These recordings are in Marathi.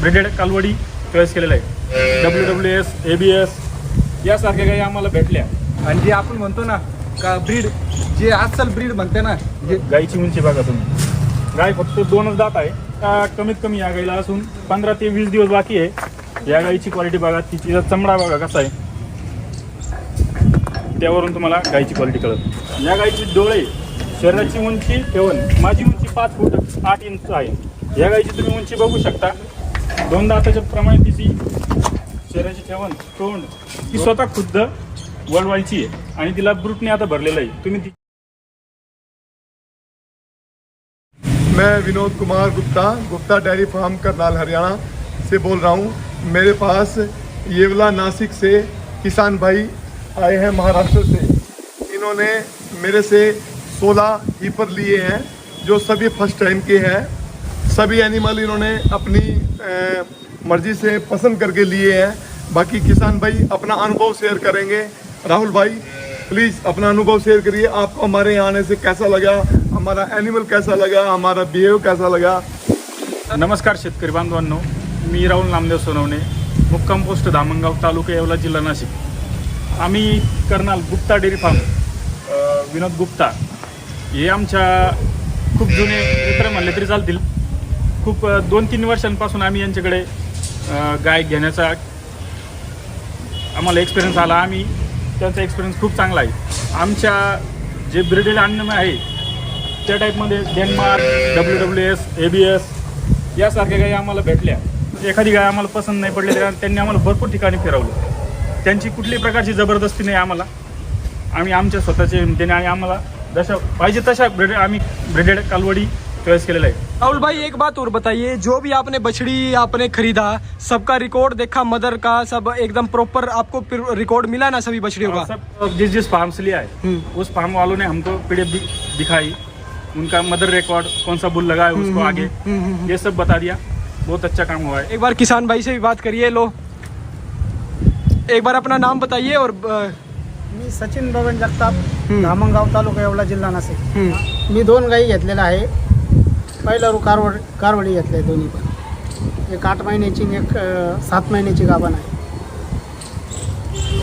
ब्रेडेड कालवडी चॉईस केलेलं आहे. W W S A B S यासारख्या काही आम्हाला भेटल्या. आणि जे आपण म्हणतो ना का ब्रीड जे आजकाल ब्रीड म्हणते ना जे गाईची उंची बघा तुम्ही. गाय फक्त दोनच दात आहे. का कमीत कमी या गाईला असून पंधरा ते वीस दिवस बाकी आहे. या गाईची क्वालिटी बघा तिची चमडा बघा कसा आहे. त्यावरून तुम्हाला गाईची क्वालिटी कळत या गाईची डोळे शरीराची उंची ठेवून माझी उंची पाच फूट आठ इंच आहे. या गाईची तुम्ही उंची बघू शकता. दोन दाताच्या प्रमाणे तिची शरीराची ठेवण तोंड ती स्वतः खुद्द वळवायची आहे आणि तिला ब्रूटने आता भरलेलं आहे. तुम्ही मैं विनोद कुमार गुप्ता गुप्ता डेयरी फार्म, करनाल, हरियाणा से बोल रहा हूँ। मेरे पास येवला नासिक से किसान भाई आए हैं महाराष्ट्र से। इन्होंने मेरे से 16 हीपर लिए हैं, जो सभी फ़र्स्ट टाइम के हैं। सभी एनिमल इन्होंने अपनी मर्जी से पसंद करके लिए हैं। बाकी किसान भाई अपना अनुभव शेयर करेंगे। राहुल भाई प्लीज़ अपना अनुभव शेयर करिए। आपको हमारे यहाँ आने से कैसा लगा? हमारा एनिमल कैसा लगा? हमारा बिहेव कैसा लगा? नमस्कार शेतकरी बांधवांनो मी राहुल नामदेव सोनवणे मुक्काम पोस्ट धामणगाव तालुका येवला जिल्हा नाशिक. आम्ही करणार गुप्ता डेअरी फार्म. विनोद गुप्ता. हे आमच्या खूप जुने मित्र म्हणले तरी चालतील. खूप दोन तीन वर्षांपासून आम्ही यांच्याकडे गायक गाय घेण्याचा आम्हाला एक्सपिरियन्स आला. आम्ही त्यांचा एक्सपिरियन्स खूप चांगला आहे. आमच्या जे ब्रिडेड अन्न आहे त्या टाईपमध्ये Denmark W W S A B S यासारख्या गाई आम्हाला भेटल्या. एखादी गाय आम्हाला पसंत नाही पडली कारण त्यांनी आम्हाला भरपूर ठिकाणी फिरवलं. त्यांची कुठल्याही प्रकारची जबरदस्ती नाही आम्हाला. आम्ही आमच्या स्वतःच्या हिमतीने आणि आम्हाला जशा पाहिजे तशा ब्रिडेड आम्ही ब्रिडेड कालवडी चॉईस केलेला आहे राहुल भाई एक बात और बताइए जो भी आपने बछड़ी आपने खरीदा सबका रिकॉर्ड देखा मदर का सब एकदम प्रॉपर आपको रिकॉर्ड मिला ना सभी बछड़ियों का? सब जिस जिस फार्म से लिया है हम्म। उस फार्म वालों ने हमको पीडीएफ दिखाई। उनका मदर रिकॉर्ड कौन सा बुल लगा है उसको आगे। हम्म, हम्म, ये सब बता दिया। बहुत अच्छा काम हुआ है। एक बार किसान भाई से भी बात करिए लो। एक बार अपना नाम बताइए और मी सचिन बबन जगताप हम्म. धामणगाव तालुका येवला जिल्हा नाशिक. हम्म, मी दोन गाई घेतलेल्या आहे. पहिला रू कारवड कारवडी घेतल्या आहे दोन्ही पण. एक आठ महिन्याची एक सात महिन्याची गाभण आहे.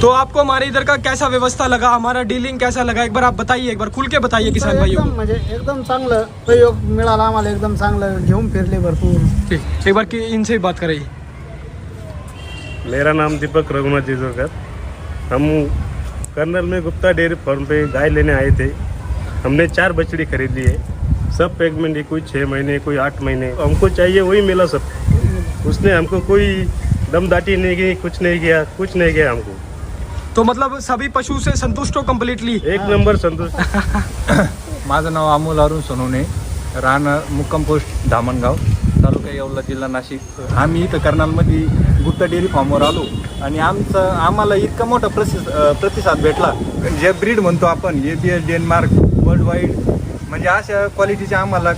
तो आपको हमारे इधर का कैसा व्यवस्था लगा? हमारा डीलिंग कैसा लगा? एक बार आप बताइए एक बार खुल के बताइए किसान भाइयों एकदम को म्हणजे एकदम चांगलं प्रयोग मिळाला आम्हाला एकदम चांगलं घेऊन फिरले भरपूर. ठीक. एक बार कि- इनसे भी बात करिए मेरा नाम दीपक रघुनाथ जिजोकर हम कर्नल में गुप्ता डेयरी फार्म पे गाय लेने आए थे। हमने चार बछड़ी खरीद ली है। सब प्रेगनेंट है कोई छः महीने कोई आठ महीने। हमको चाहिए वही मिला सब। उसने हमको कोई दमदाटी नहीं की कुछ नहीं किया कुछ नहीं किया हमको। तो मतलब सभी पशु से संतुष्ट हो कम्प्लीटली एक नंबर संतुष्ट। माझं नाव अमोल अरुण सोनवणे राहणं मुक्काम पोस्ट धामणगाव तालुका येवला जिल्हा नाशिक. आम्ही इथं कर्नालमध्ये गुप्ता डेअरी फार्मवर आलो आणि आमचं आम्हाला इतका मोठा प्रसि अं, प्रतिसाद भेटला. जे ब्रीड म्हणतो आपण A B S Denmark world wide म्हणजे अशा क्वालिटीचे आम्हाला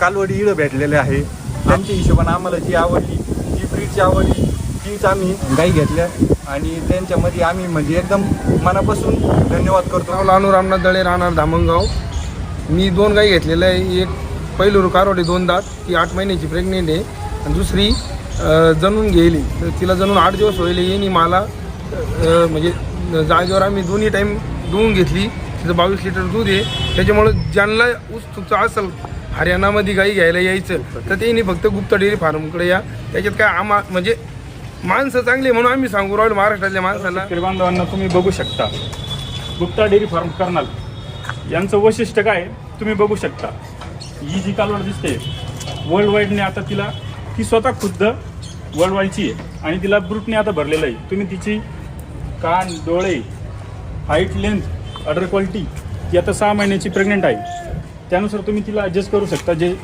कालवडी इळं भेटलेले आहे. त्यांच्या हिशोबाने आम्हाला जी आवडली जी ब्रीडची आवडली तीच आम्ही गाई घेतल्या. आणि त्यांच्यामध्ये आम्ही म्हणजे एकदम मनापासून धन्यवाद करतो. नाव लानू रामनाथ दळे राहणार धामणगाव. मी दोन गाई घेतलेल्या आहे. एक पहिलं कारवडी दोन दात ती आठ महिन्याची प्रेग्नेंट आहे. आणि दुसरी जणून जनून तर तिला जणून आठ दिवस होईल. येईन मला. म्हणजे जागेवर आम्ही दोन्ही टाईम धुवून घेतली. तिचं बावीस लिटर दूध आहे. त्याच्यामुळं ज्यांना उत्सुकता असेल हरियाणामध्ये गाई घ्यायला यायचं तर त्यांनी फक्त गुप्ता डेअरी फार्मकडे या. त्याच्यात काय आम्हा म्हणजे माणसं चांगली आहे म्हणून आम्ही सांगू राहिलो महाराष्ट्रातल्या माणसाला. बांधवांना तुम्ही बघू शकता. गुप्ता डेअरी फार्म करणार यांचं वैशिष्ट्य काय आहे? तुम्ही बघू शकता. ही जी कालवड दिसते वर्ल्ड वाईडने आता तिला ती स्वतः खुद्द वर्ल्ड वाईडची आहे. आणि तिला ब्रूटने आता भरलेलं आहे. तुम्ही तिची कान डोळे हाईट लेंथ अडर क्वालिटी ती आता सहा महिन्याची प्रेग्नेंट आहे. त्यानुसार तुम्ही तिला ॲडजस्ट करू शकता जे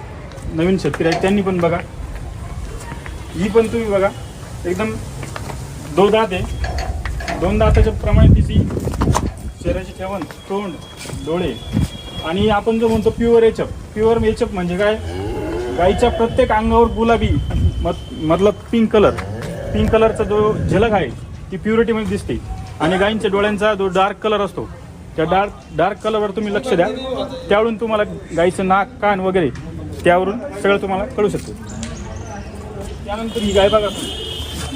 नवीन शेतकरी आहेत त्यांनी पण बघा. ही पण तुम्ही बघा एकदम दो दात आहे. दोन दाताच्या प्रमाणे तिची शरीराची ठेवण तोंड डोळे. आणि आपण जो म्हणतो प्युअर एचअप प्युअर एचअप म्हणजे काय? गाईच्या प्रत्येक अंगावर गुलाबी मत मतलब पिंक कलर पिंक कलरचा जो झलक आहे ती प्युरिटीमध्ये दिसते. आणि गाईंच्या डोळ्यांचा जो डार्क कलर असतो त्या डार्क डार्क कलरवर तुम्ही लक्ष द्या. त्यावरून तुम्हाला गाईचं नाक कान वगैरे त्यावरून सगळं तुम्हाला कळू शकतो. त्यानंतर ही गाय बघा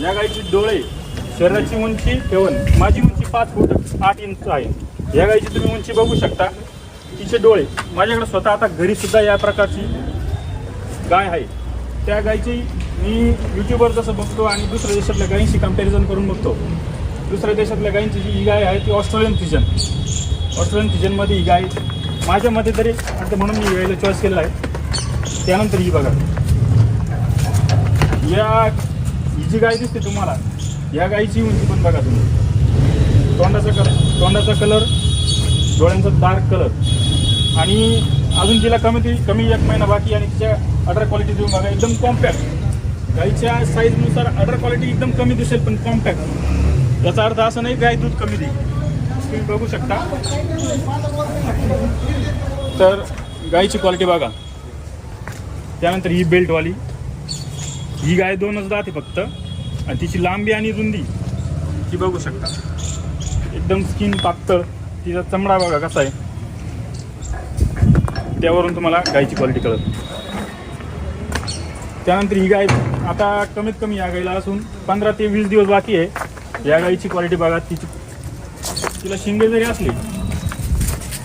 या गायची डोळे शरीराची उंची ठेवून माझी उंची पाच फूट आठ इंच आहे. या गायची तुम्ही उंची बघू शकता. तिचे डोळे. माझ्याकडे स्वतः आता घरी सुद्धा या प्रकारची गाय आहे. त्या गायची मी यूट्यूबवर जसं बघतो आणि दुसऱ्या देशातल्या गायींशी कंपॅरिझन करून बघतो. दुसऱ्या देशातल्या गायींची जी गाय आहे ती ऑस्ट्रेलियन फिजन ऑस्ट्रेलियन किचनमध्ये ही गाय माझ्या मते तरी वाटतं म्हणून मी यायला चॉईस केलेला आहे. त्यानंतर ही बघा. या ही जी गाय दिसते तुम्हाला या गायीची उंची पण बघा तुम्ही. तोंडाचा कलर तोंडाचा कलर डोळ्यांचा डार्क कलर आणि अजून तिला कमी ती कमी एक महिना बाकी आणि तिच्या अडर क्वालिटी देऊन बघा एकदम कॉम्पॅक्ट गाईच्या साईजनुसार अडर क्वालिटी एकदम कमी दिसेल पण कॉम्पॅक्ट याचा अर्थ असं नाही गाय दूध कमी देईल. तुम्ही बघू शकता. तर गायची क्वालिटी बघा. त्यानंतर ही बेल्टवाली ही गाय दोनच राहते फक्त. आणि तिची लांबी आणि रुंदी ती बघू शकता. एकदम स्किन पातळ. तिचा चमडा बघा कसा आहे. त्यावरून तुम्हाला गायची क्वालिटी कळत त्यानंतर ही गाय आता कमीत कमी या गायीला असून पंधरा ते वीस दिवस बाकी आहे. या गायीची क्वालिटी बघा. तिची तिला शिंगे जरी असले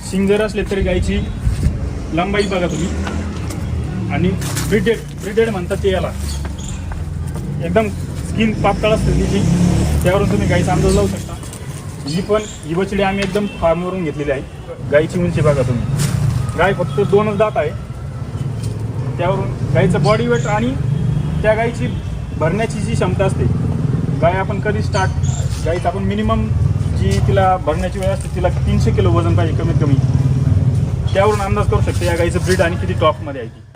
शिंग जर असले तरी गायची लंबाई बघा तुम्ही. आणि ब्रिडेड ब्रिडेड म्हणतात ते याला. एकदम स्किन पातळ असते तिची. त्यावरून तुम्ही गाईचा अंदाज लावू शकता. ही पण ही बछडी आम्ही एकदम फार्मवरून घेतलेली आहे. गाईची उंची बघा तुम्ही. गाय फक्त दोनच दात आहे. त्यावरून गाईचं बॉडी वेट आणि त्या गाईची भरण्याची जी क्षमता असते गाय आपण कधी स्टार्ट गायीचं आपण मिनिमम जी तिला भरण्याची वेळ असते तिला तीनशे किलो वजन पाहिजे कमीत कमी. त्यावरून अंदाज करू शकते या गाईचं ब्रीड आणि किती टॉपमध्ये आहे ती.